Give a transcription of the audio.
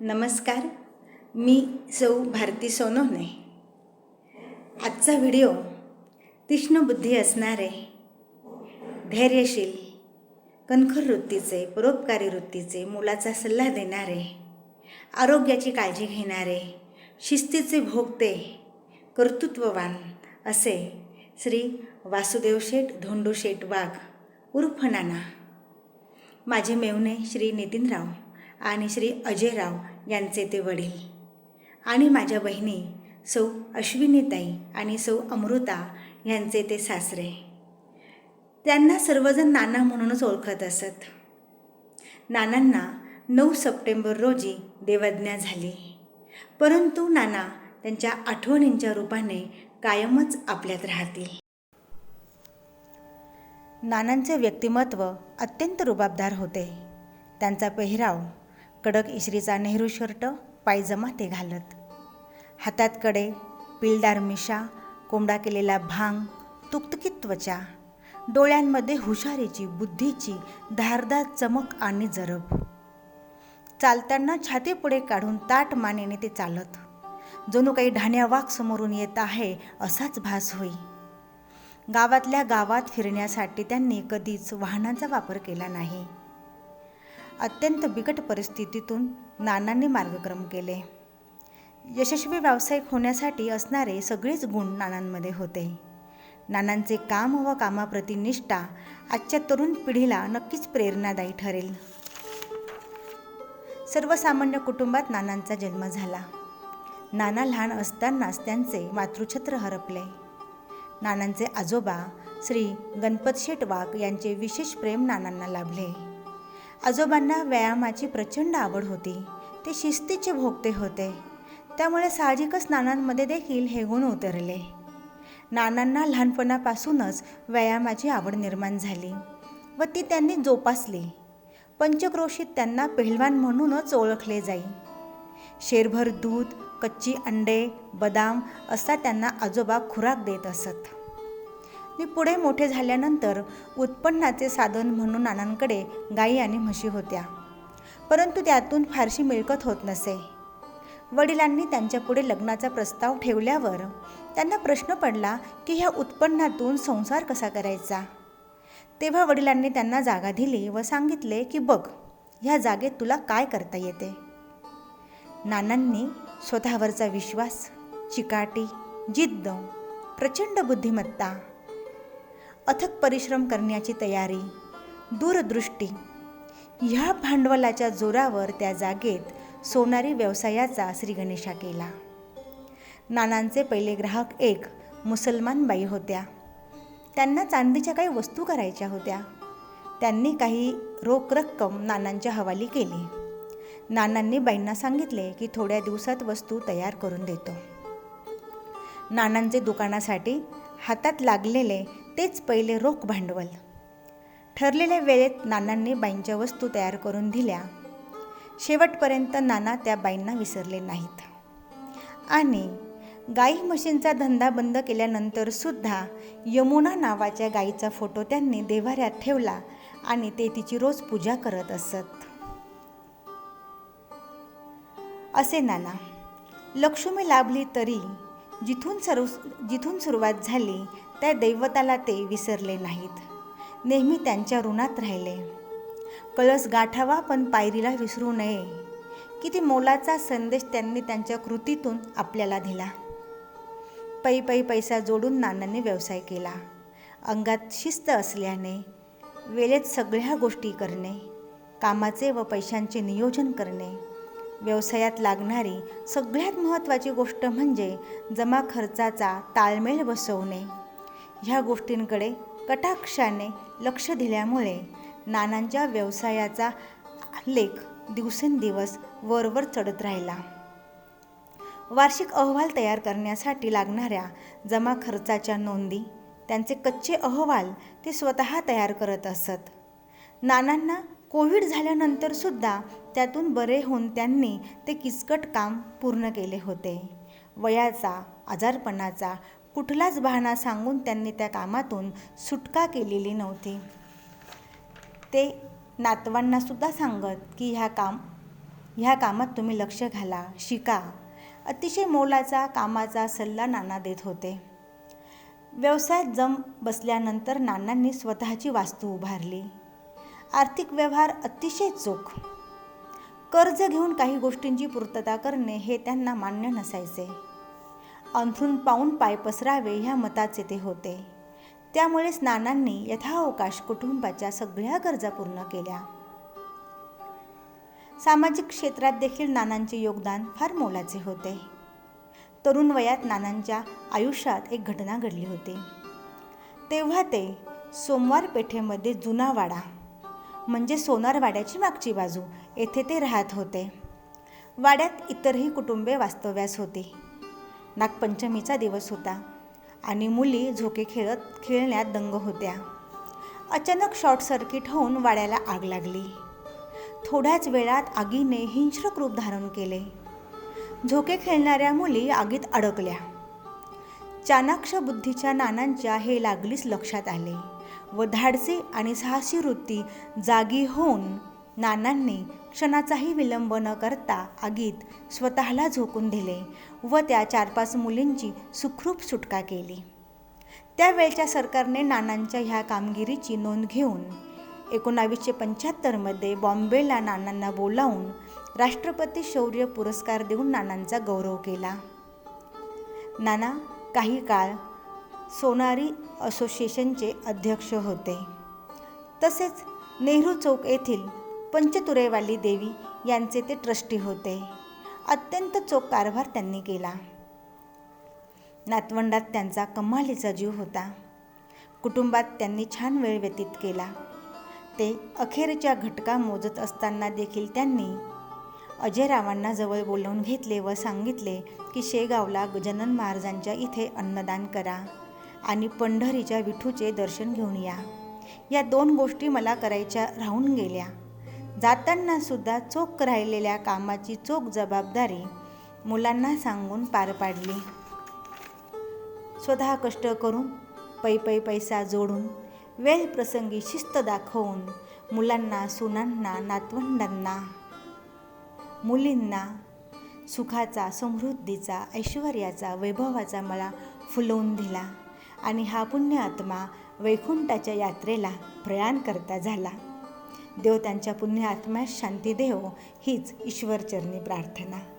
नमस्कार मी सौ भारती सोनोने. आजचा व्हिडिओ तीक्ष्ण बुद्धी असणारे धैर्यशील कणखर वृत्तीचे परोपकारी वृत्तीचे मुलाचा सल्ला देणारे आरोग्याची काळजी घेणारे शिस्तीचे भोगते कर्तृत्ववान असे श्री वासुदेव शेठ धोंडू शेठ वाघ उर्फ नाना. माझे मेवणे श्री नितीनराव. आणि श्री अजयराव यांचे ते वडील. आणि माझ्या बहिणी सौ अश्विनीताई आणि सौ अमृता यांचे ते सासरे. त्यांना सर्वजण नाना म्हणूनच ओळखत असत. नानांना नऊ सप्टेंबर रोजी देवज्ञा झाली. परंतु नाना त्यांच्या आठवणींच्या रूपाने कायमच आपल्यात राहतील. नानांचे व्यक्तिमत्व अत्यंत रुबाबदार होते. त्यांचा पेहराव कडक इशरीचा नेहरू शर्ट पायजमा ते घालत. हातात कडे पिलदार मिशा कोंबडा केलेला भांग तुकतुकीत त्वचा डोळ्यांमध्ये हुशारीची बुद्धीची धारदार चमक आणि जरब. चालताना छाती पुढे काढून ताट मानेने ते चालत. जणू काही ढाण्या वाघ समोरून येत आहे असाच भास होई. गावातल्या गावात फिरण्यासाठी त्यांनी कधीच वाहनांचा वापर केला नाही. अत्यंत बिकट परिस्थितीतून नानांनी मार्गक्रम केले. यशस्वी व्यावसायिक होण्यासाठी असणारे सगळेच गुण नानांमध्ये होते. नानांचे काम व कामाप्रती निष्ठा आजच्या तरुण पिढीला नक्कीच प्रेरणादायी ठरेल. सर्वसामान्य कुटुंबात नानांचा जन्म झाला. नाना लहान असतानाच त्यांचे मातृछत्र हरपले. नानांचे आजोबा श्री गणपत शेठ वाघ यांचे विशेष प्रेम नानांना लाभले. आजोबांना व्यायामाची प्रचंड आवड होती. ते शिस्तीचे भोगते होते. त्यामुळे साहजिकच नानांमध्ये देखील हे गुण उतरले. नानांना लहानपणापासूनच व्यायामाची आवड निर्माण झाली व ती त्यांनी जोपासली. पंचक्रोशीत त्यांना पेहलवान म्हणूनच ओळखले जाई. शेरभर दूध कच्ची अंडे बदाम असा त्यांना आजोबा खुराक देत असत. मी पुढे मोठे झाल्यानंतर उत्पन्नाचे साधन म्हणून नानांकडे गाई आणि म्हशी होत्या. परंतु त्यातून फारशी मिळकत होत नसे. वडिलांनी त्यांच्यापुढे लग्नाचा प्रस्ताव ठेवल्यावर त्यांना प्रश्न पडला की ह्या उत्पन्नातून संसार कसा करायचा? तेव्हा वडिलांनी त्यांना जागा दिली व सांगितले की बघ ह्या जागेत तुला काय करता येते? नानांनी स्वतःवरचा विश्वास चिकाटी जिद्द प्रचंड बुद्धिमत्ता अथक परिश्रम करण्याची तयारी दूरदृष्टी. ह्या भांडवलाच्या जोरावर त्या जागेत सोनारी व्यवसायाचा श्रीगणेशा केला. नानांचे पहिले ग्राहक एक मुसलमान बाई होत्या. त्यांना चांदीच्या काही वस्तू करायच्या होत्या. त्यांनी काही रोख रक्कम नानांच्या हवाली केली. नानांनी बाईंना सांगितले की थोड्या दिवसात वस्तू तयार करून देतो. नानांचे दुकानासाठी हातात लागलेले तेच पहिले रोख भांडवल. ठरलेल्या वेळेत नानांनी बाईंच्या वस्तू तयार करून दिल्या. शेवटपर्यंत नाना त्या बाईंना विसरले नाहीत. आणि गाई म्हशींचा धंदा बंद केल्यानंतर सुद्धा यमुना नावाच्या गाईचा फोटो त्यांनी देवाऱ्यात ठेवला आणि ते तिची रोज पूजा करत असत. असे नाना. लक्ष्मी लाभली तरी जिथून सर्व जिथून सुरुवात झाली त्या दैवताला ते विसरले नाहीत. नेहमी त्यांच्या ऋणात राहिले. कळस गाठावा पण पायरीला विसरू नये. किती मोलाचा संदेश त्यांनी त्यांच्या कृतीतून आपल्याला दिला. पै पै पैसा जोडून नानांनी व्यवसाय केला. अंगात शिस्त असल्याने वेळेत सगळ्या गोष्टी करणे कामाचे व पैशांचे नियोजन करणे व्यवसायात लागणारी सगळ्यात महत्त्वाची गोष्ट म्हणजे जमा खर्चाचा ताळमेळ बसवणे. ह्या गोष्टींकडे कटाक्षाने लक्ष दिल्यामुळे नानांच्या व्यवसायाचा लेख दिवसेंदिवस वरवर चढत राहिला. वार्षिक अहवाल तयार करण्यासाठी लागणाऱ्या जमा खर्चाच्या नोंदी त्यांचे कच्चे अहवाल ते स्वतः तयार करत असत. नानांना कोविड झाल्यानंतरसुद्धा त्यातून बरे होऊन त्यांनी ते किचकट काम पूर्ण केले होते. वयाचा आजारपणाचा कुठलाच बहाणा सांगून त्यांनी त्या कामातून सुटका केलेली नव्हती. ते नातवांनासुद्धा सांगत की ह्या काम ह्या कामात तुम्ही लक्ष घाला शिका. अतिशय मोलाचा कामाचा सल्ला नाना देत होते. व्यवसायात जम बसल्यानंतर नानांनी स्वतःची वास्तू उभारली. आर्थिक व्यवहार अतिशय चोख. कर्ज घेऊन काही गोष्टींची पूर्तता करणे हे त्यांना मान्य नसायचे. अंथरून पाहून पाय पसरावे ह्या मताचे ते होते. त्यामुळेच नानांनी यथावकाश कुटुंबाच्या सगळ्या गरजा पूर्ण केल्या. सामाजिक क्षेत्रात देखील नानांचे योगदान फार मोलाचे होते. तरुण वयात नानांच्या आयुष्यात एक घटना घडली होती. तेव्हा ते सोमवार पेठेमध्ये जुना वाडा म्हणजे सोनारवाड्याची मागची बाजू येथे ते राहत होते. वाड्यात इतरही कुटुंबे वास्तव्यास होती. नागपंचमीचा दिवस होता आणि मुली झोके खेळत खेळण्यात दंग होत्या. अचानक शॉर्ट सर्किट होऊन वाड्याला आग लागली. थोड्याच वेळात आगीने हिंस्रक रूप धारण केले. झोके खेळणाऱ्या मुली आगीत अडकल्या. चाणाक्ष बुद्धीच्या नानांच्या हे लागलीच लक्षात आले व धाडसी आणि साहसी वृत्ती जागी होऊन नानांनी क्षणाचाही विलंब न करता आगीत स्वतःला झोकून दिले व त्या चार पाच मुलींची सुखरूप सुटका केली. त्यावेळच्या सरकारने नानांच्या ह्या कामगिरीची नोंद घेऊन एकोणावीसशे पंच्याहत्तरमध्ये बॉम्बेला नानांना बोलावून राष्ट्रपती शौर्य पुरस्कार देऊन नानांचा गौरव केला. नाना काही काळ सोनारी असोसिएशनचे अध्यक्ष होते. तसेच नेहरू चौक येथील पंचतुरेवाली देवी यांचे ते ट्रस्टी होते. अत्यंत चोख कारभार त्यांनी केला. नातवंडात त्यांचा कमालीचा जीव होता. कुटुंबात त्यांनी छान वेळ व्यतीत केला. ते अखेरच्या घटका मोजत असताना देखील त्यांनी अजयरावांना जवळ बोलवून घेतले व सांगितले की शेगावला गजानन महाराजांच्या इथे अन्नदान करा आणि पंढरीच्या विठूचे दर्शन घेऊन या. या दोन गोष्टी मला करायच्या राहून गेल्या. जाताना सुद्धा चोख राहिलेल्या कामाची चोख जबाबदारी मुलांना सांगून पार पाडली. स्वतः कष्ट करून पै पै पैसा जोडून वेळ प्रसंगी शिस्त दाखवून मुलांना सुनांना नातवंडांना मुलींना सुखाचा समृद्धीचा ऐश्वर्याचा वैभवाचा मला फुलवून दिला आणि हा पुण्य आत्मा वैकुंठाच्या यात्रेला प्रयाण करता झाला. देव त्यांच्या पुण्य आत्म्यास शांती देव हीच ईश्वरचरणी प्रार्थना.